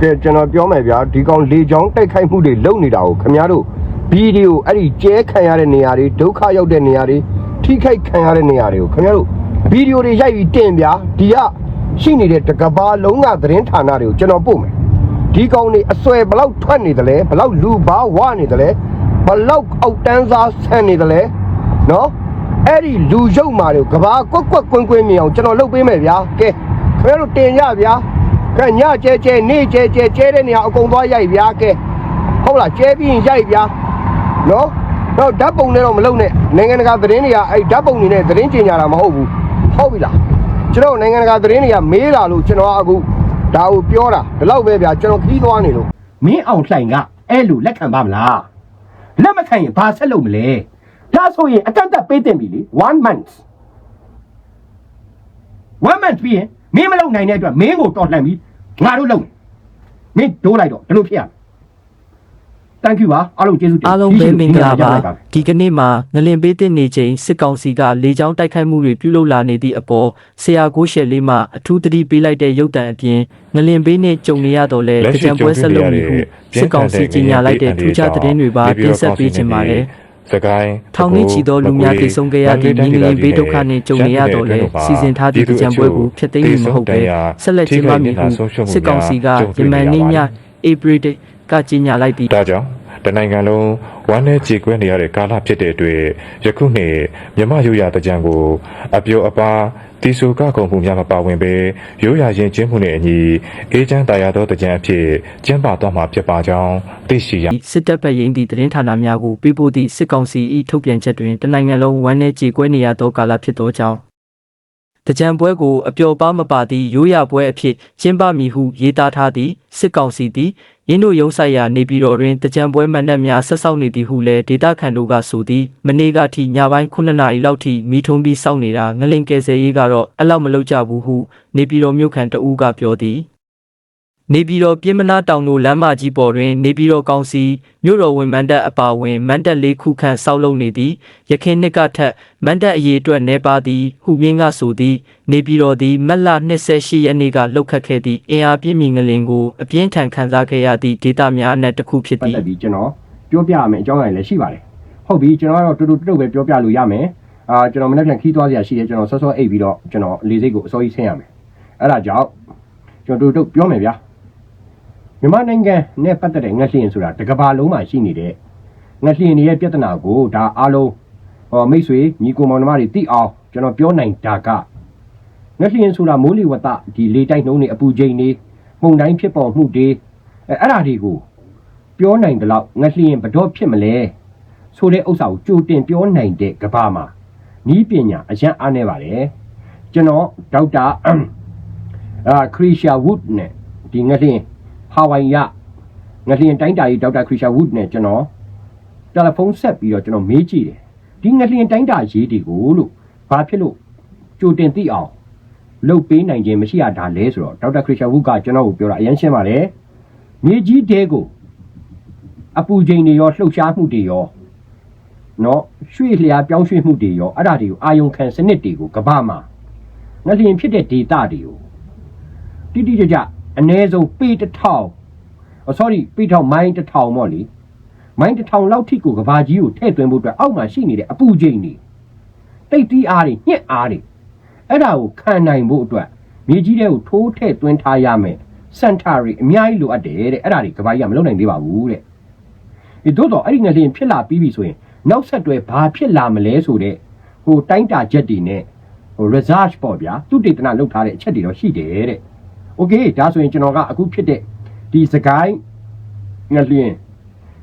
ကဲကျွန်တော်ပြောမယ်ဗျာဒီကောင်လေချောင်းတိုက်ခိုက်မှုတွေလုပ်နေတာကိုခင်ဗျားတို့ဗီဒီယိုအဲ့ဒီကျဲခံရတဲ့နေရာတွေဒုက္ခရောက်တဲ့နေရာတွေထိခိုက်ခံရတဲ့နေရာတွေကိုခင်ဗျားတို့ဗီဒီယိုတွေရိုက်ပြီးတင်ဗျာဒီကရှိနေတဲ့တကဘာလုံးကသတင်းဌာနတွေကိုကျွန်တော်ပို့မယ်ဒီကောင်တွေအစွဲဘလောက်ထွက်နေတယ်လဲဘလောက်လူဘာဝနေတယ်လဲဘလောက်အောက်တန်းစားဆန်နေတယ်လဲနော်အဲ့ဒီလူရုပ်မာတွေကိုကဘာကွက်ကွက်ကွင်းကွင်းမြင်အောင်ကျွန်တော်လုပ်ပေးမယ်ဗျာကဲခင်ဗျားတို့တင်ကြဗျာ ကဲညကျဲကျဲနေ့ကျဲကျဲကျဲတဲ့နေရာအကုန်သွားရိုက်ဗျာကဲဟုတ်လားကျဲပြီးရင်ရိုက်ဗျာနော်တော့ဓာတ်ပုံနဲ့တော့မလုပ်နဲ့နိုင်ငံတကာသတင်းတွေကအဲ့ဓာတ်ပုံတွေနဲ့သတင်းကျင်ကြတာမဟုတ်ဘူးဟုတ်ပြီလားကျွန်တော်နိုင်ငံတကာသတင်းတွေကမေးလာလို့ကျွန်တော်အခုဒါကိုပြောတာဒီလောက်ပဲဗျာကျွန်တော်ခီးသွားနေလို့မင်းအောင်လှိုင်ကအဲ့လိုလက်ခံပါမလားလက်မခံရင်ဘာဆက်လုပ်မလဲဒါဆိုရင်အကန့်အသတ်ပေးတင်ပြီလေ1 month 1 month ပြီးရင်မင်းမလုပ်နိုင်တဲ့အတွက်မင်းကိုတော်လှန်ပြီး ငါတို့လုပ်မယ်မင်းဒိုးလိုက်တော့ဒီလိုဖြစ်ရမယ် Thank you ပါအားလုံးကျေးဇူးတင်အားလုံးပဲမင်္ဂလာပါဒီလိုဒီကနေ့မှာငလင်ပေးတဲ့နေချိန်စစ်ကောင်စီကလေကြောင်းတိုက်ခိုက်မှုတွေပြုလုပ်လာနေသည့်အပေါ်ဆရာကိုရှယ်လေးမှအထူးသတိပေးလိုက်တဲ့ရုပ်တံအပြင်ငလင်ပေးနဲ့ကြုံနေရတော့လဲလက်တရှိကြံပွဲဆက်လုပ်နေဟုကြုံစစ်ကောင်စီကြီးညာလိုက်တဲ့ထူးခြားသတင်းတွေပါတင်ဆက်ပေးခြင်းပါတယ် စကိုင်းထောင်နှင်းချီသောလူများထိဆုံးခဲ့ရသည့်မြင်းငလင်ပေးဒုက္ခနှင့်ကြုံနေရတော့လဲစီစဉ်ထားသည့်တကြံပွဲကိုဖျက်သိမ်းမမဟုတ်ပဲဆက်လက်ကျင်းပမည်ဟုစစ်ကောင်စီကယမန်နေ့ညဧပြီကကြီးညာလိုက်သည်ဒါကြောင့် တနိုင်ငံလုံးဝမ်းနဲ့ကြေကွဲနေရတဲ့ကာလဖြစ်တဲ့အတွက်ယခုနှစ်မြမရိုးရာတကြံကို အပြိုအပါတီဆိုကကုံမှုများမပါဝင်ပဲရိုးရာရင်ကျင်းမှုနဲ့အညီအေဂျင့်တရားသောတကြံအဖြစ်ကျင်းပသွားမှာဖြစ်ပါကြောင်းသိရှိရစစ်တပ်ဘက်ရင်းသည့်သတင်းဌာနများကိုပေးပို့သည့်စစ်ကောင်စီ၏ထုတ်ပြန်ချက်တွင်တနိုင်ငံလုံးဝမ်းနည်းကြေကွဲနေရသောကာလဖြစ်သောကြောင့်တ ကြံပွဲကိုအပျော်ပါမပါသည့်ရိုးရာပွဲအဖြစ်ကျင်းပမည်ဟုရေးသားထားသည့်စစ်ကောင်စီသည်ရင်းတို့ရုံးဆိုင်ရာနေပြည်တော်တွင်တကြံပွဲမှန်တပ်များဆက်ဆောက်နေသည်ဟုလည်းဒေတာခန်တို့ကဆိုသည်မနေ့ကထိညပိုင်း9နာရီလောက်ထိမိထုံးပြီးစောင့်နေတာငလင်ကယ်ဆယ်ရေးကတော့အလောက်မလုပ်ကြဘူးဟုနေပြည်တော်မြို့ခံတဦးကပြောသည် နေပြည်တော်ပြည်မနာတောင်တို့လမ်းမကြီးပေါ်တွင် နေပြည်တော်ကောင်စီမြို့တော်ဝင်မန်တပ်အပါအဝင်မန်တပ်လေးခုခန့်ဆောက်လုပ်နေသည်ရခိုင်နှစ်ကထက်မန်တပ်အရေးအတွက်နေပါသည်ဟုမြင်းကဆိုသည် နေပြည်တော်သည်မက်လ28ရက်နေ့ကလှုပ်ခတ်ခဲ့သည့်အင်အားပြင်းမြင်ငလင်ကိုအပြင်းထန်ခံစားခဲ့ရသည့်ဒေသများအနက်တစ်ခုဖြစ်ပတ်သည်သက်ပြီးကျွန်တော်ပြောပြရမယ်အကြောင်းအရာလည်းရှိပါတယ်ဟုတ်ပြီကျွန်တော်ကတော့တူတူတုတ်ပဲပြောပြလို့ရမယ်အာကျွန်တော်မနေ့ကခီးသွားစရာရှိတယ်ကျွန်တော်စောစောအိပ်ပြီးတော့ကျွန်တော်လေစိတ်ကိုအစောကြီးဆင်းရမယ်အဲ့ဒါကြောင့်ကျွန်တော်တူတူပြောမယ်ဗျာ မြန်မာနိုင်ငံနဲ့ပတ်သက်တဲ့ငှက်လျင်ဆိုတာတစ်ကမ္ဘာလုံးမှာရှိနေတဲ့ငှက်လျင်တွေရဲ့ပြဿနာကိုဒါအားလုံးဟောမိတ်ဆွေညီကိုမောင်နှမတွေသိအောင်ကျွန်တော်ပြောနိုင်တာကငှက်လျင်ဆိုတာမိုးလေဝသဒီလေတိုက်နှုံးတွေအပူချိန်တွေပုံတိုင်းဖြစ်ပေါ်မှုတွေအဲအဲ့ဒါတွေကိုပြောနိုင်တယ်လို့ငှက်လျင်ဘတော်ဖြစ်မလဲဆိုတဲ့ဥစ္စာကိုကြိုတင်ပြောနိုင်တဲ့ကဘာမှာနီးပညာအရန်အားနေပါတယ်ကျွန်တော်ဒေါက်တာအာခရီရှာဝုဒ်နဲ့ဒီငှက်လျင် ဟာဝိုင်ယငှက်လျင်တိုင်းတာကြီးဒေါက်တာခရီရှာဝုဒ်နဲ့ကျွန်တော်တယ်လီဖုန်းဆက်ပြီးတော့ကျွန်တော်မေးကြည့်တယ်ဒီငှက်လျင်တိုင်းတာရေးတွေကိုလို့ဘာဖြစ်လို့ကြိုတင်သိအောင်လုပ်ပေးနိုင်ခြင်းမရှိရတာလဲဆိုတော့ဒေါက်တာခရီရှာဝုဒ်ကကျွန်တော်ကိုပြောတာအရင်ရှင်းပါတယ်မြေကြီးတဲကိုအပူချိန်တွေရောလှုပ်ရှားမှုတွေရောနော်ရွှေ့လျားပြောင်းရွှေ့မှုတွေရောအဲ့ဒါတွေကိုအာယုံခံစနစ်တွေကိုကမ္ဘာမှာငလျင်ဖြစ်တဲ့ဒေတာတွေကိုတိတိကျကျ အ ਨੇ ဆုံးပေတစ်ထောင်အော် sorry ပေတစ်ထောင်မိုင်းတစ်ထောင်ပေါ့လေမိုင်းတစ်ထောင်လောက်ထိကိုကဘာကြီးကိုထည့်သွင်းဖို့အတွက်အောက်မှာရှိနေတဲ့အပူချိန်တွေတိတ်တီးအားတွေညှက်အားတွေအဲ့ဒါကိုခံနိုင်ဖို့အတွက်မြေကြီးတဲ့ကိုထိုးထည့်သွင်းထားရမယ်စန်တာတွေအများကြီးလိုအပ်တယ်တဲ့အဲ့ဒါတွေကဘာကြီးကမလုပ်နိုင်သေးပါဘူးတဲ့ဒီတို့တော့အဲ့ဒီငလျင်ဖြစ်လာပြီးပြီဆိုရင်နောက်ဆက်တွဲဘာဖြစ်လာမလဲဆိုတော့ဟိုတိုင်းတာချက်တွေနဲ့ဟို research ပေါ့ဗျာသူတေသနလုပ်ထားတဲ့အချက်တွေတော့ရှိတယ်တဲ့။ Okay ဒါဆိုရင်ကျွန်တော်ကအခုဖြစ်တဲ့ဒီစကိုင်းငလျင်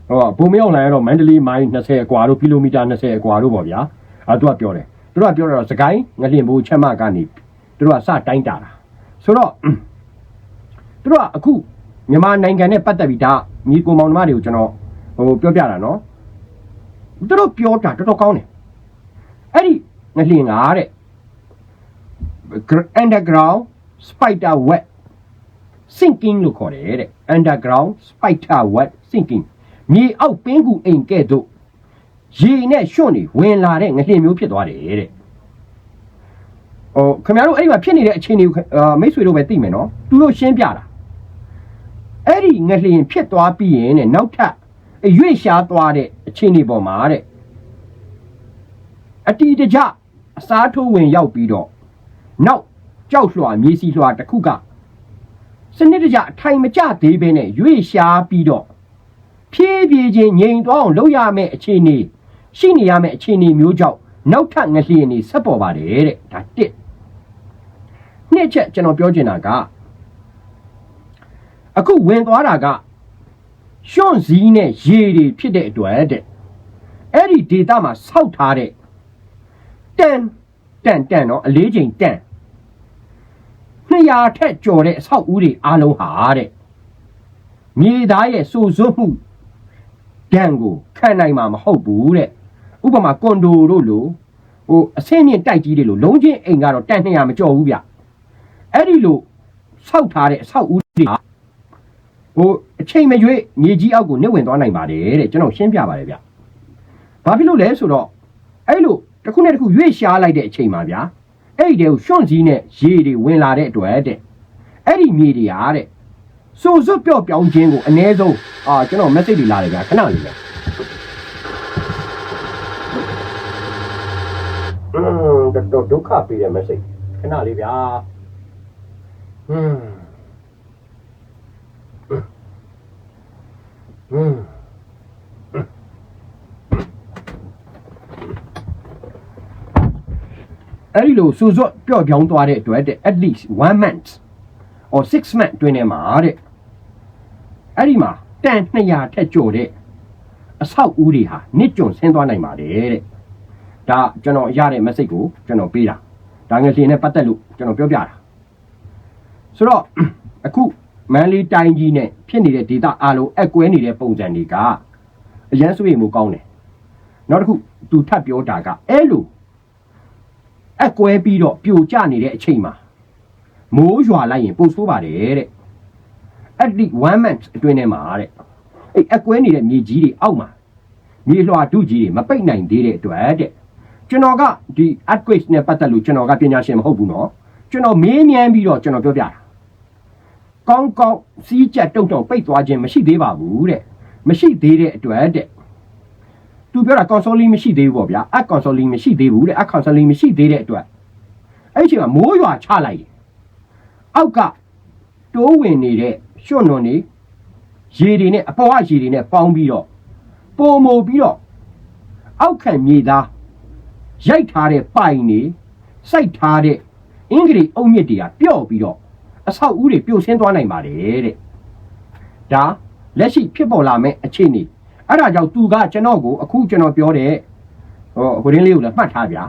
ဟောဘုံမြောက်လာရတော့မန္တလေးမိုင်20အကွာတို့ကီလိုမီတာ20အကွာတို့ပေါ့ဗျာ။အဲသူကပြောတယ်။သူကပြောတော့စကိုင်းငလျင်ဘိုးချက်မကနေသူတို့ကစတိုင်းတာတာ။ဆိုတော့သူတို့ကအခုမြန်မာနိုင်ငံနဲ့ပတ်သက်ပြီးဒါညီကိုမောင်နှမတွေကိုကျွန်တော်ဟိုပြောပြတာနော်သူတို့ပြောတာတော်တော်ကောင်းတယ်အဲ့ဒီငလျင်ကတဲ့ underground spider web sinking လို့ခေါ်တယ်တဲ့ underground spider web sinking မြေအောက်ပင်းကူအိမ်ကဲ့သို့ရေနဲ့ရွှွန့်နေဝင်လာတဲ့ငလျင်မျိုးဖြစ်သွားတယ်တဲ့ဟိုခင်ဗျားတို့အဲ့ဒီမှာဖြစ်နေတဲ့အခြေအနေကိုအာမိတ်ဆွေတို့ပဲသိမယ်နော်သူတို့ရှင်းပြတာအဲ့ဒီငလျင်ဖြစ်သွားပြီးရင်တဲ့နောက်ထပ်အရွေ့ရှားသွားတဲ့အခြေအနေပေါ်မှာတဲ့အတီတကြအစားထိုးဝင်ရောက်ပြီးတော့နောက်ကြောက်လွှာမြေစီလွှာတစ်ခုက စနစ်တကျအထိုင်မကျသေးဘဲနဲ့ရွေ့ရှားပြီးတော့ဖြည်းဖြည်းချင်းငြိမ်သွားအောင်လုပ်ရမယ့်အခြေအနေရှိနေရမယ့်အခြေအနေမျိုးကြောင့်နောက်ထပ်ငလျင်နေဆက်ပေါ်ပါတယ်တဲ့ဒါတစ်နှစ်ချက်ကျွန်တော်ပြောချင်တာကအခုဝင်သွားတာကရွှွန့်စည်းနဲ့ရေတွေဖြစ်တဲ့အတွက်တဲ့အဲ့ဒီဒေတာမှာဆောက်ထားတဲ့တန်တန်တန်တော့အလေးချိန်တန် 200ထက်ကျော်တဲ့အဆောက်အဦတွေအားလုံးဟာတဲ့မြေသားရဲ့စိုးစွတ်မှုဒဏ်ကိုခံနိုင်မှာမဟုတ်ဘူးတဲ့ဥပမာကွန်ဒိုတို့လိုဟိုအဆင့်မြင့်တိုက်ကြီးတွေလိုလုံးချင်းအိမ်ကတော့တန်200မကျော်ဘူးဗျအဲ့ဒီလိုဆောက်ထားတဲ့အဆောက်အဦတွေဟာဟိုအချိန်မရွေးမြေကြီးအောက်ကိုနှိမ့်ဝင်သွားနိုင်ပါတယ်တဲ့ကျွန်တော်ရှင်းပြပါတယ်ဗျဘာဖြစ်လို့လဲဆိုတော့အဲ့လိုတစ်ခုနဲ့တစ်ခုရွေ့ရှားလိုက်တဲ့အချိန်မှာဗျာ အဲ့ဒီကိုရွှွန့်ကြီးနဲ့ရေတွေဝင်လာတဲ့အတွက်တဲ့အဲ့ဒီမြေတွေဟာတဲ့စိုးစွတ်ပြော့ပြောင်းခြင်းကိုအ ਨੇ ဆုံးအာကျွန်တော် message တွေလာတယ်ဗျာခဏလေးဗျာတော့ဒုက္ခပေးတဲ့ message ခဏလေးဗျာဟွန်းဟွန်း အဲ့ဒီလိုစူဇွတ်ပျော့ပြောင်းသွားတဲ့အတွက်တဲ့ at least 1 month or 6 month တွင်နေမှာတဲ့အဲ့ဒီမှာတန်200ထက်ကျော်တဲ့အဆောက်အဦတွေဟာနစ်ကြွဆင်းသွားနိုင်ပါတယ်တဲ့ဒါကျွန်တော်ရတဲ့ message ကိုကျွန်တော်ပေးတာဒါငယ်ရှင်နဲ့ပတ်သက်လို့ကျွန်တော်ပြောပြတာဆိုတော့အခုမန်လေးတိုင်းကြီးနဲ့ဖြစ်နေတဲ့ဒေတာအားလုံးအကွဲနေတဲ့ပုံစံတွေကအရန်ဆွေးမှုကောင်းတယ်နောက်တစ်ခုသူထပ်ပြောတာကအဲ့လို အက်ကွဲပြီးတော့ပြိုကျနေတဲ့အချိန်မှာမိုးရွာလိုက်ရင်ပိုဆိုးပါတယ်တဲ့ at the one month အတွင်းထဲမှာတဲ့အဲ့အက်ကွဲနေတဲ့မြေကြီးတွေအောက်မှာမြေလွှာဒုကြီးတွေမပိတ်နိုင်သေးတဲ့အတွက်တဲ့ကျွန်တော်ကဒီ earthquake နဲ့ပတ်သက်လို့ကျွန်တော်ကပညာရှင်မဟုတ်ဘူးနော်ကျွန်တော်မေးမြန်းပြီးတော့ကျွန်တော်ပြောပြတာကောင်းကောင်းစီးကြက်တုံတုံပိတ်သွားခြင်းမရှိသေးပါဘူးတဲ့မရှိသေးတဲ့အတွက်တဲ့ သူပြောတာ counseling မရှိသေးဘူးပေါ့ဗျာအ counseling မရှိသေးဘူးတဲ့အ counseling မရှိသေးတဲ့အတွက်အဲ့ဒီအချိန်မှာမိုးရွာချလိုက်တယ်အောက်ကတိုးဝင်နေတဲ့ရွှွန့်နွန်နေရေတွေနဲ့အပေါ်ကရေတွေနဲ့ပေါင်းပြီးတော့ပုံမိုပြီးတော့အောက်ခံမြေသားရိုက်ထားတဲ့ပိုင်နေစိုက်ထားတဲ့အင်္ဂလိပ်အုံမြစ်တွေကပျော့ပြီးတော့အဆောက်အဦတွေပြုတ်ဆင်းသွားနိုင်ပါတယ်တဲ့ဒါလက်ရှိဖြစ်ပေါ်လာမယ့်အခြေအနေ အဲ့ဒါကြောင့်သူကကျွန်တော်ကိုအခုကျွန်တော်ပြောတဲ့ဟိုဟိုရင်းလေးကိုလည်းမှတ်ထားဗျာ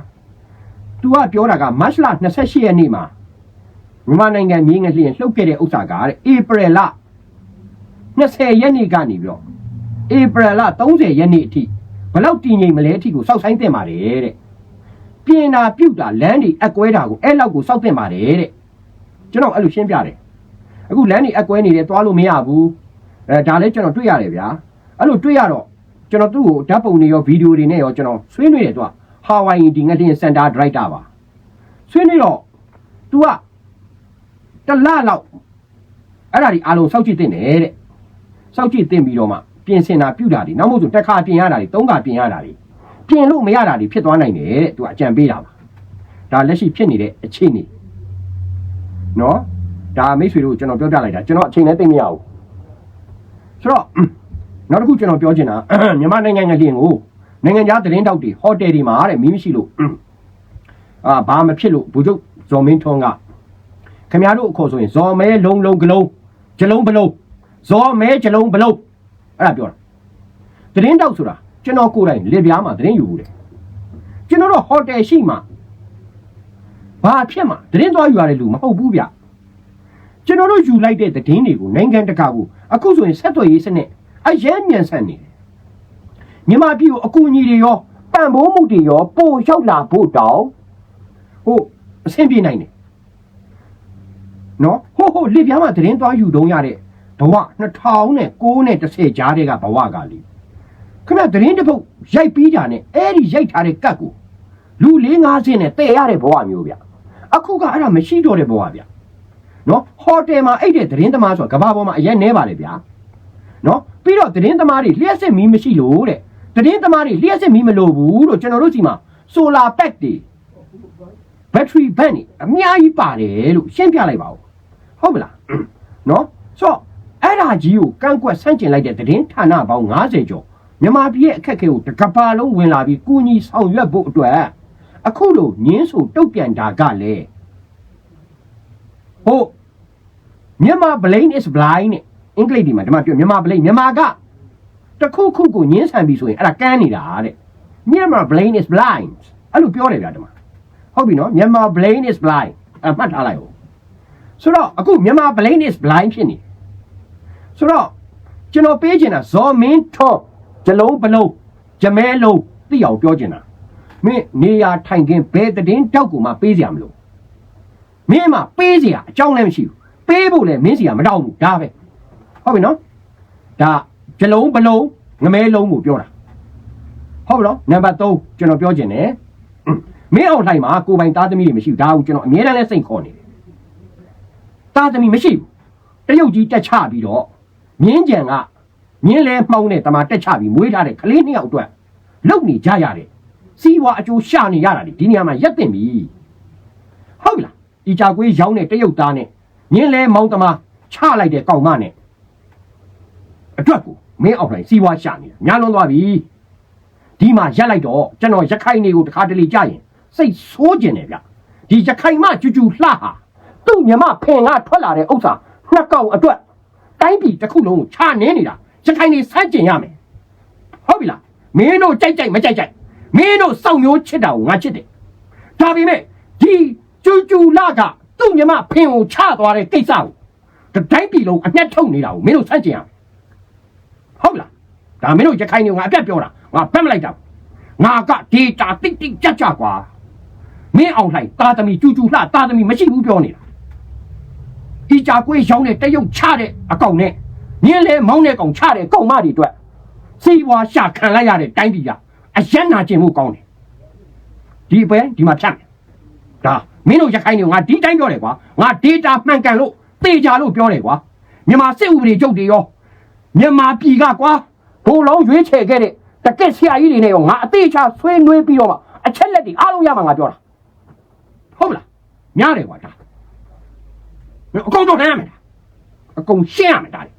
။ तू ကပြောတာကမတ်လ28ရက်နေ့မှာမြန်မာနိုင်ငံမြေငလျင်လှုပ်ခဲ့တဲ့ဥစ္စာကတဲ့ဧပြီလ20ရက်နေ့ကနေပြီးတော့ဧပြီလ30ရက်နေ့အထိဘယ်လောက်တည်ငြိမ်မလဲအထိကိုစောက်ဆိုင်တင်ပါတယ်တဲ့။ပြင်တာပြုတ်တာလမ်းတွေအကွဲတာကိုအဲ့လောက်ကိုစောက်တင်ပါတယ်တဲ့။ကျွန်တော်အဲ့လိုရှင်းပြတယ်။အခုလမ်းတွေအကွဲနေတယ်သွားလို့မရဘူး။အဲဒါလည်းကျွန်တော်တွေ့ရတယ်ဗျာ။ အဲ့လိုတွေ့ရတော့ကျွန်တော်သူ့ကိုဓာတ်ပုံတွေရောဗီဒီယိုတွေနဲ့ရောကျွန်တော်ဆွေးနွေးတယ်သူကဟာဝိုင်ဒီငလျင်စင်တာဒရိုက်တာပါဆွေးနွေးတော့ तू ကတစ်လလောက်အဲ့ဒါဒီအားလုံးစောက်ကြည့်တင်တယ်တဲ့စောက်ကြည့်တင်ပြီးတော့မှပြင်ဆင်တာပြုတာဒီနောက်မို့ဆိုတစ်ခါပြင်ရတာဒီသုံးခါပြင်ရတာဒီပြင်လို့မရတာဒီဖြစ်သွားနိုင်တယ်တဲ့ तू အကြံပေးတာပါဒါလက်ရှိဖြစ်နေတဲ့အခြေအနေနော်ဒါမိတ်ဆွေတို့ကျွန်တော်ပြောပြလိုက်တာကျွန်တော်အချိန်နဲ့သိမရဘူးဆိုတော့ နောက်တစ်ခုကျွန်တော်ပြောချင်တာမြန်မာနိုင်ငံငလျင်ကိုနိုင်ငံခြားသတင်းတောက်တွေဟိုတယ်တွေမှာတဲ့မီးမရှိလို့အာဘာမဖြစ်လို့ဘူချုပ်ဇော်မင်းထွန်းကခင်ဗျားတို့အခေါ်ဆိုရင်ဇော်မဲလုံးလုံးကလုံးဂျလုံးဘလုံးဇော်မဲဂျလုံးဘလုံးအဲ့ဒါပြောတာသတင်းတောက်ဆိုတာကျွန်တော်ကိုယ်တိုင်လေပြားမှာသတင်းယူဘူးတယ်ကျွန်တော်တို့ဟိုတယ်ရှိမှာဘာဖြစ်မှာသတင်းသွားယူရတယ်လူမဟုတ်ဘူးဗျကျွန်တော်တို့ယူလိုက်တဲ့သတင်းတွေကိုနိုင်ငံတကာကိုအခုဆိုရင်ဆက်သွယ်ရေးစနစ် အရင်မြန်ဆန်နေတယ်မြန်မာပြည်ကိုအကူအညီတွေရောပံ့ပိုးမှုတွေရောပို့ရောက်လာဖို့တောင်းဟိုအဆင်ပြေနိုင်တယ်နော်ဟိုဟိုလေပြားမှာသတင်းသွားယူတုံးရတဲ့ဘဝ2009နဲ့10ကြားတဲ့ကဘဝကလေခဏသတင်းတစ်ပုတ်ရိုက်ပြီးကြနဲ့အဲ့ဒီရိုက်ထားတဲ့ကတ်ကိုလူ၄50နဲ့တည်ရတဲ့ဘဝမျိုးဗျအခုကအဲ့ဒါမရှိတော့တဲ့ဘဝဗျနော်ဟိုတယ်မှာအိတ်တဲ့သတင်းသမားဆိုတာကဘာပေါ်မှာအရင်နဲပါလေဗျာနော် ပြီးတော့သတင်းသမားတွေလျှက်စစ်မီးမရှိလို့တဲ့သတင်းသမားတွေလျှက်စစ်မီးမလိုဘူးလို့ကျွန်တော်တို့စီမှာ solar pack တွေ battery bank တွေအများကြီးပါတယ်လို့ရှင်းပြလိုက်ပါဦးဟုတ်မလားနော်ဆိုတော့အဲ့ဒါကြီးကိုကန့်ကွက်ဆန့်ကျင်လိုက်တဲ့သတင်းဌာနပေါင်း90ကျော်မြန်မာပြည်ရဲ့အခက်အခဲကိုတစ်ကမ္ဘာလုံးဝင်လာပြီးကုညီဆောင်ရွက်ဖို့အတွက်အခုလိုညင်းဆိုတုတ်ပြန်တာကလည်းဟိုမြန်မာ blame is blind နဲ့ အင်္ဂလိပ်ဒီမှာဒီမှာပြောမြန်မာ blame မြန်မာကတစ်ခုခုကိုညင်းဆန်ပြီဆိုရင်အဲ့ဒါကန်းနေတာတဲ့မြန်မာ blame is blind အဲ့လိုပြောတယ်ဗျာဒီမှာဟုတ်ပြီနော်မြန်မာ brain is blind အမှတ်ထားလိုက်ဦးဆိုတော့အခုမြန်မာ brain is blind ဖြစ်နေဆိုတော့ကျွန်တော်ပေးချင်တာဇော်မင်းထွန်းဂျလုံးဘလုံးဂျမဲလုံးသိအောင်ပြောချင်တာမင်းနေရာထိုင်ခင်းဘယ်တည်င်းတောက်ကူမှပေးစရာမလိုမင်းမှပေးစရာအကြောင်းလည်းမရှိဘူးပေးဖို့လည်းမင်းစီကမတောက်ဘူးဒါပဲ ဟုတ်ပြီနော်ဒါဂျလုံးဘလုံးငမဲလုံးကိုပြောတာဟုတ်ပြီနော်နံပါတ်3ကျွန်တော်ပြောချင်တယ်မင်းအောင်လှိုင်မှာကိုယ်ပိုင်သားသမီးတွေမရှိဘူးဒါကိုကျွန်တော်အမြဲတမ်းလဲစိတ်ခေါ်နေတယ်သားသမီးမရှိဘူးတရုတ်ကြီးတက်ချပြီးတော့မြင်းကြံကမြင်းလဲမှောင်းတဲ့တမတက်ချပြီးမွေးထားတဲ့ကလေးနှစ်ယောက်အတွက်လုံနေကြရတယ်စီးပွားအကျိုးရှာနေရတာလေဒီနေရာမှာရက်တင်ပြီဟုတ်ပြီလားဒီကြကွေးရောင်းတဲ့တရုတ်သားနဲ့မြင်းလဲမောင်းတမချလိုက်တဲ့ကောင်မနဲ့ အတွက်ကိုမင်းအောင်လှိုင်စီးပွားရှာနေတာညာလွန်သွားပြီဒီမှာရက်လိုက်တော့ကျွန်တော်ရခိုင်တွေကိုတခါတလေကြာရင်စိတ်ဆိုးကျင်တယ်ဗျဒီရခိုင်မကျူကျူလှဟာသူ့မြမဖင်ကထွက်လာတဲ့ဥစ္စာနှစ်ကောင်အတွက်တိုင်းပြည်တစ်ခုလုံးကိုခြာနေနေတာရခိုင်တွေစမ်းကျင်ရမယ်ဟုတ်ပြီလားမင်းတို့ကြိုက်ကြိုက်မကြိုက်ကြိုက်မင်းတို့စောင့်မျိုးချစ်တာကိုငါချစ်တယ်ဒါပေမဲ့ဒီကျူကျူလှကသူ့မြမဖင်ကိုချသွားတဲ့ကိစ္စကိုတိုင်းပြည်လုံးအမျက်ထုတ်နေတာကိုမင်းတို့စမ်းကျင်ရမယ်ဟုတ်ပြီလား ဒါမင်းတို့ရခိုင်တွေငါအပြတ်ပြောတာငါဖက်မလိုက်တာငါကဒေတာတိတ်တိတ်ကြက်ကြကွာမင်းအောင်လိုက်တာသမီကျူကျူလှတာသမီမရှိဘူးပြောနေတာဤကြကွေးရောင်းတဲ့တရုတ်ချတဲ့အကောင်နဲ့မြင်းလဲမောင်းတဲ့ကောင်ချတဲ့ကောင်မတွေအတွက်စီးပွားရှာခံလိုက်ရတဲ့တိုင်းပြည်ကအယက်နာကျင်မှုကောင်းတယ်ဒီပဲဒီမှာဖြတ်မယ်ဒါမင်းတို့ရခိုင်တွေငါဒီတိုင်းပြောတယ်ကွာငါဒေတာမှန်ကန်လို့သေချာလို့ပြောတယ်ကွာမြန်မာစစ်ဥပဒေချုပ်တွေရောမြန်မာပြည်ကကွာ ဘိုးလုံးရွေးချယ်ခဲ့တဲ့တကက်ဆရာကြီးတွေနဲ့ရောငါအသေးချာဆွေးနွေးပြီးတော့မှအချက်လက်တွေအားလုံးရမှာငါပြောတာဟုတ်မလားများတယ်ကွာဒါအကုန်တော့တန်းရမယ်လားအကုန်ရှင်းရမယ်ဒါလေ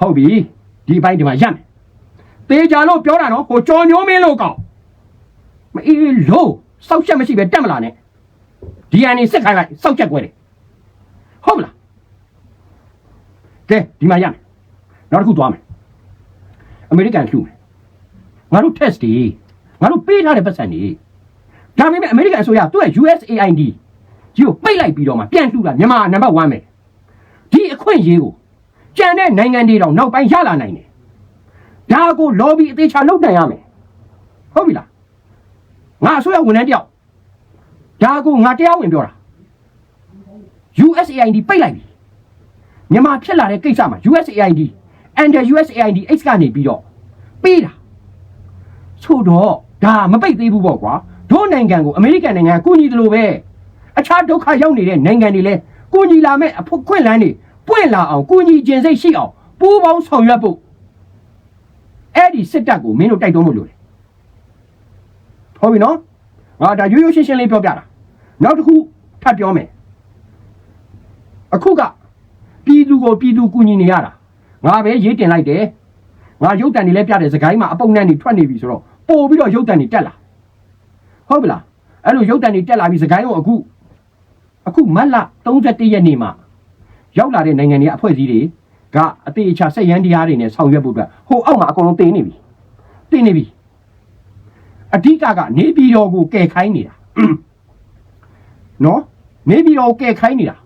ဟုတ်ပြီဒီဘိုင်းဒီမှာရမယ်တေချာလို့ပြောတာနော်ဟိုကြော်ညိုးမင်းလို့ကောင်းမအေးလို့စောက်ချက်မရှိပဲတက်မလာနဲ့ဒီအန်နေစစ်ခိုင်းလိုက်စောက်ချက်ကွဲတယ်ဟုတ်မလားကဲဒီမှာရမယ်နောက်တစ်ခုသွားမယ်အ မေရိကန်လှူမယ်ငါတို့ test တွေငါတို့ပေးထားတဲ့ပတ်စံတွေဒါပေမဲ့အမေရိကန်အစိုးရသူ့ရဲ့ USAID ကြီးကိုပိတ်လိုက်ပြီးတော့မှပြန်လှူတာမြန်မာနံပါတ်1ပဲဒီအခွင့်အရေးကိုကြံတဲ့နိုင်ငံတွေတော့နောက်ပိုင်းရလာနိုင်တယ်ဒါကို lobby အသေးချာလုပ်နိုင်ရမယ်ဟုတ်ပြီလားငါအစိုးရဝန်ထမ်းတယောက်ဒါကိုငါတရားဝင်ပြောတာ USAID ပိတ်လိုက်ပြီမြန်မာဖြစ်လာတဲ့ကိစ္စမှာ USAID and USAID X ကနေပြီးတော့ပေးတာဆိုတော့ဒါမပိတ်သေးဘူးပေါ့ကွာတို့နိုင်ငံကိုအမေရိကန်နိုင်ငံကကူညီတယ်လို့ပဲအခြားဒုက္ခရောက်နေတဲ့နိုင်ငံတွေလည်းကူညီလာမဲ့အဖို့ခွင့်လန်းတွေပွင့်လာအောင်ကူညီခြင်းစိတ်ရှိအောင်ပူးပေါင်းဆောင်ရွက်ဖို့အဲ့ဒီစစ်တပ်ကိုမင်းတို့တိုက်တွန်းဖို့လိုတယ်ဟုတ်ပြီနော်ငါဒါရိုးရိုးရှင်းရှင်းလေးပြောပြတာနောက်တစ်ခုထပ်ပြောမယ်အခုကပြည်သူကိုပြည်သူကူညီနေရတာ ငါပဲရေးတင်လိုက်တယ်ငါရုပ်တံတွေလည်းပြတယ်စကိုင်းမှာအပုံနဲ့နေထွက်နေပြီဆိုတော့ပို့ပြီးတော့ရုပ်တံတွေတက်လာဟုတ်ပြီလားအဲ့လိုရုပ်တံတွေတက်လာပြီစကိုင်းကိုအခုအခုမတ်လ31ရက်နေ့မှာရောက်လာတဲ့နိုင်ငံတွေအဖွဲ့အစည်းတွေကအသေးအချာစက်ရန်တရားတွေနဲ့ဆောင်ရွက်ဖို့အတွက်ဟိုအောက်မှာအကုန်လုံးတင်နေပြီတင်နေပြီအဓိကကနေပြည်တော်ကိုကယ်ခိုင်းနေတာနော်နေပြည်တော်ကိုကယ်ခိုင်းနေတာ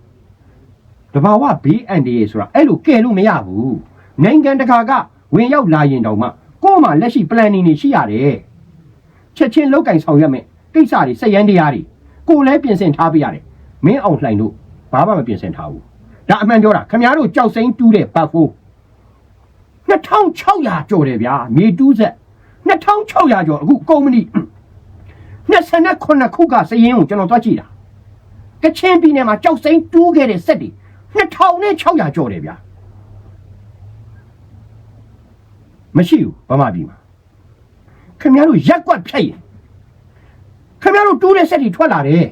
တဘာဝဘေးအန္တရာယ်ဆိုတာအဲ့လိုကဲလို့မရဘူးနိုင်ငံတကာကဝင်ရောက်လာရင်တောင်မှကို့မှာလက်ရှိ planning တွေရှိရတယ်ချက်ချင်းလောက်ကင်ဆောင်ရွက်မယ်ကိစ္စတွေစက်ရန်တရားတွေကိုလည်းပြင်ဆင်ထားပေးရတယ်မင်းအောင်လှိုင်တို့ဘာမှမပြင်ဆင်ထားဘူးဒါအမှန်ပြောတာခင်ဗျားတို့ကြောက်စိမ့်တူးတဲ့ဘတ်ဖိုး2600ကျော်တယ်ဗျာမြေတူးဆက်2600ကျော်အခုကုမ္ပဏီ29ခုကစည်ရင်းကိုကျွန်တော်တွားကြည့်တာကချင်ပြည်နယ်မှာကြောက်စိမ့်တူးခဲ့တဲ့စက်တွေ 2600ကျော်တယ်ဗျာမရှိဘူးဗမာပြည်မှာခင်ဗျားတို့ရက်ကွက်ဖြတ်ရင်ခင်ဗျားတို့တူးတဲ့စက်တွေထွက်လာတယ်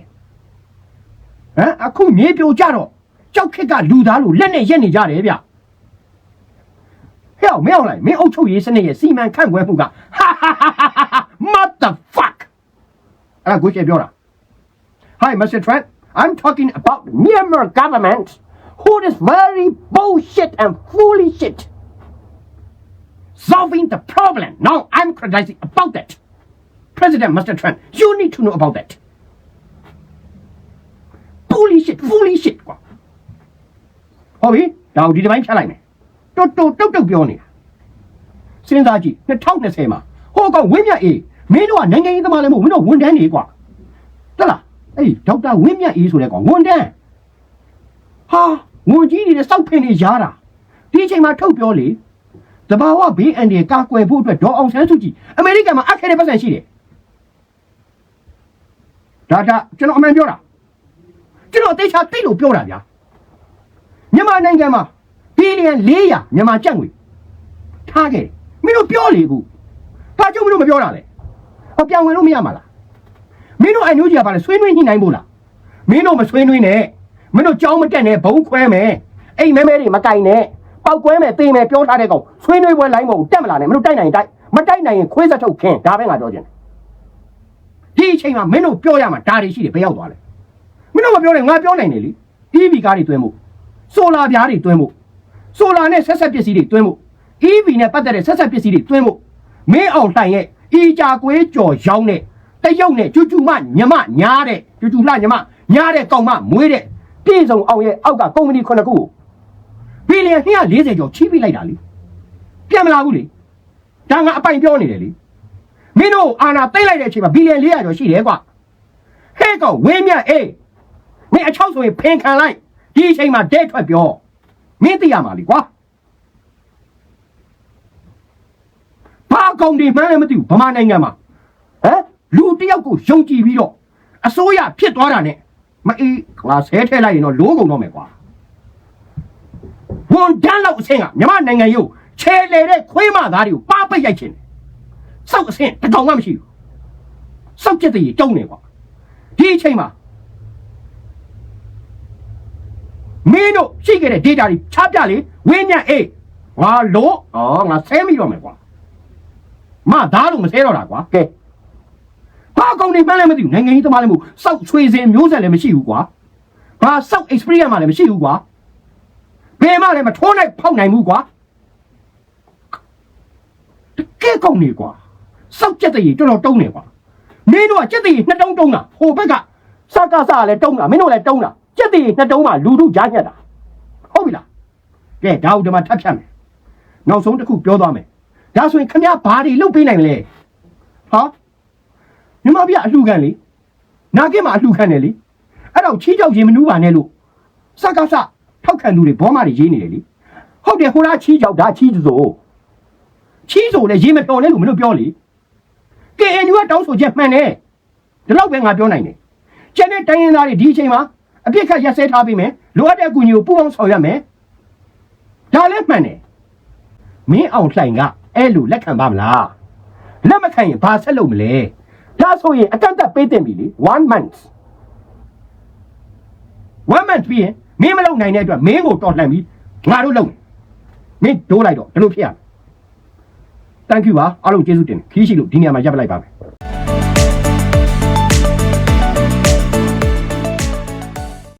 ဟမ်အခုမြေပြိုကြတော့ကြောက်ခက်ကလူသားလို့လက်နဲ့ရက်နေကြတယ်ဗျဟဲ့မင်းအောင်လိုက်မင်းအုတ်ချုပ်ရေးစနစ်ရဲ့စီမံခန့်ခွဲမှုကဟာဟာဟာဟာဟာ mother fuck အဲ့ဒါကိုကျေပြောတာ Hi, Mr. Trent. I'm talking about Myanmar government who is very bullshit and foolish shit. Solving the problem. Now I'm criticizing about that. President Mr. Trent, you need to know about that. Foolish shit, foolish shit ကွာဟုတ်ပြီဒါကိုဒီတစ်ပိုင်းဖြတ်လိုက်မယ်တွတ်တွတ်တုတ်တုတ်ပြောနေတာစဉ်းစားကြည့်2020မှာဟိုကောင်ဝင်းမြတ်အေးမင်းတို့ကနိုင်ငံရေးသမားလည်းမဟုတ်မင်းတို့ဝန်ထမ်းတွေကွာ တက်လားအေးဒေါက်တာဝင်းမြတ်အေးဆိုတဲ့ကောင်ဝန်တန်း ဟာဝန်ကြီးတွေနဲ့စောက်ဖင်နေရတာဒီအချိန်မှာထုတ်ပြောလေတဘာဝဘေးအန်ဒီကာကွယ်ဖို့အတွက်ဒေါ်အောင်ဆန်းစုကြည်အမေရိကန်မှာအပ်ခဲ့တဲ့ပတ်စံရှိတယ်ဒါဒါကျွန်တော်အမှန်ပြောတာကျွန်တော်အသေးချာသိလို့ပြောတာဗျာမြန်မာနိုင်ငံမှာဘီလီယံ400မြန်မာကျပ်ငွေထားခဲ့တယ်မင်းတို့ပြောလေခုဘာကြောင့်မလို့မပြောတာလဲအပြောင်းဝင်လို့မရမှာလားမင်းတို့အန်ယူဂျီကဘာလဲဆွေးနွေးညှိနှိုင်းဖို့လားမင်းတို့မဆွေးနွေးနဲ့ မင်းတို့ကြောင်းမတက်နဲ့ဘုံခွဲမယ်အိမ်မဲမဲတွေမကင်နဲ့ပောက်ကွဲမယ်တေးမယ်ပြောထားတဲ့ကောင်ဆွေးနွေးပွဲလိုင်းမဟုတ်တက်မလာနဲ့မင်းတို့တိုက်နိုင်ရင်တိုက်မတိုက်နိုင်ရင်ခွေးစက်ထုတ်ခင်းဒါပဲငါပြောချင်တယ်ဒီအချိန်မှာမင်းတို့ပြောရမှာဒါတွေရှိတယ်ဘယ်ရောက်သွားလဲမင်းတို့မပြောနဲ့ငါပြောနိုင်တယ်လေ EV ကားတွေတွင်းမှုဆိုလာပြားတွေတွင်းမှုဆိုလာနဲ့ဆက်ဆက်ပစ္စည်းတွေတွင်းမှု EV နဲ့ပတ်သက်တဲ့ဆက်ဆက်ပစ္စည်းတွေတွင်းမှုမင်းအောင်တိုင်ရဲ့အီကြာကွေးကြော်ရောင်းတဲ့တရုတ်နဲ့ကျူကျူမညမညားတဲ့ကျူကျူလှညမညားတဲ့ကောင်မမွေးတဲ့ ပြည်စုံအောင်ရဲ့အောက်ကကုမ္ပဏီခုနှစ်ခုကိုဘီလီယံ240ကျော်ချီးပေးလိုက်တာလေပြန်မလာဘူးလေဒါငါအပိုင်ပြောနေတယ်လေမင်းတို့အာနာသိမ့်လိုက်တဲ့အချိန်မှာဘီလီယံ400ကျော်ရှိတယ်ကွာဟဲ့ကောင်ဝင်းမြတ်အေးမင်းအချောက်ဆိုရင်ဖင်ခံလိုက်ဒီအချိန်မှာဒဲထွက်ပြောမင်းသိရမှာလေကွာဘာကောင်ဒီမှန်းလည်းမသိဘူးဗမာနိုင်ငံမှာဟမ်လူတစ်ယောက်ကိုယုံကြည်ပြီးတော့အစိုးရဖြစ်သွားတာနဲ့ မအေးငါဆဲထဲလိုက်ရင်တော့လိုးကုန်တော့မယ်ကွာဝန်တန်းလောက်အဆင့်ကမြမနိုင်ငံရုပ်ခြေလေတဲ့ခွေးမသားတွေကိုပါပိတ်ရိုက်ခြင်းစောက်အဆင့်တစ်ကောင်မှမရှိဘူးစောက်ချက်တည်းတုံးနေကွာဒီအချိန်မှာမင်းတို့ရှိခဲ့တဲ့ data တွေချပြလေဝင်းညံ့အေးငါလို့ဩငါဆဲမိတော့မယ်ကွာမသားလို့မဆဲတော့တာကွာကဲ ဘာအကောင်တွေမှန်းလည်းမသိဘူးနိုင်ငံရေးသမားလည်းမဟုတ်စောက်ချွေစင်မျိုးဆက်လည်းမရှိဘူးကွာဘာစောက် experience မှလည်းမရှိဘူးကွာဘယ်မှလည်းမထိုးနိုင်ဖောက်နိုင်ဘူးကွာတကယ်ကောင်းနေကွာစောက်ကြက်တည်းတော်တော်တုံးနေကွာမင်းတို့ကကြက်တည်းနှစ်တုံးတုံးတာဟိုဘက်ကစကားစားလည်းတုံးတာမင်းတို့လည်းတုံးတာကြက်တည်းနှစ်တုံးမှာလူတို့ကြားညက်တာဟုတ်ပြီလားကဲဒါဦးဒီမှာထပ်ဖြတ်မယ်နောက်ဆုံးတစ်ခုပြောသွားမယ်ဒါဆိုရင်ခင်ဗျားဘာတွေလုပ်ပေးနိုင်မလဲဟာ မြမပြအလှခံလေနာကစ်မှာအလှခံတယ်လေအဲ့တော့ချီးကြောက်ရင်မနှူးပါနဲ့လို့စကားစထောက်ခံသူတွေဘောမတွေရေးနေတယ်လေဟုတ်တယ်ဟိုလားချီးကြောက်ဒါချီးစိုးချီးစိုးလေရေးမတော်နဲ့လို့မလို့ပြောလေကဲအန်ယူကတောင်းဆိုချက်မှန်တယ်ဒီလောက်ပဲငါပြောနိုင်တယ်ကျန်တဲ့တိုင်းရင်းသားတွေဒီအချိန်မှာအပြစ်ခတ်ရက်စဲထားပြီးမယ်လိုအပ်တဲ့အကူအညီကိုပူးပေါင်းဆောင်ရွက်မယ်ဒါလည်းမှန်တယ်မင်းအောင်လှိုင်ကအဲ့လိုလက်ခံပါမလားလက်မခံရင်ဘာဆက်လုပ်မလဲ ဒါဆိုရင်အကန့်အသတ်ပေးတင်ပြီလေ1 month 1 month ပြီးရင်မင်းမလုပ်နိုင်တဲ့အတွက်မင်းကိုတော်လှန်ပြီးငါတို့လုပ်မယ်မင်းဒိုးလိုက်တော့ဒီလိုဖြစ်ရမယ် thank you ပါအားလုံးကျေးဇူးတင်တယ်ခီးရှိလို့ဒီနေရာမှာရပ်ပလိုက်ပါမယ်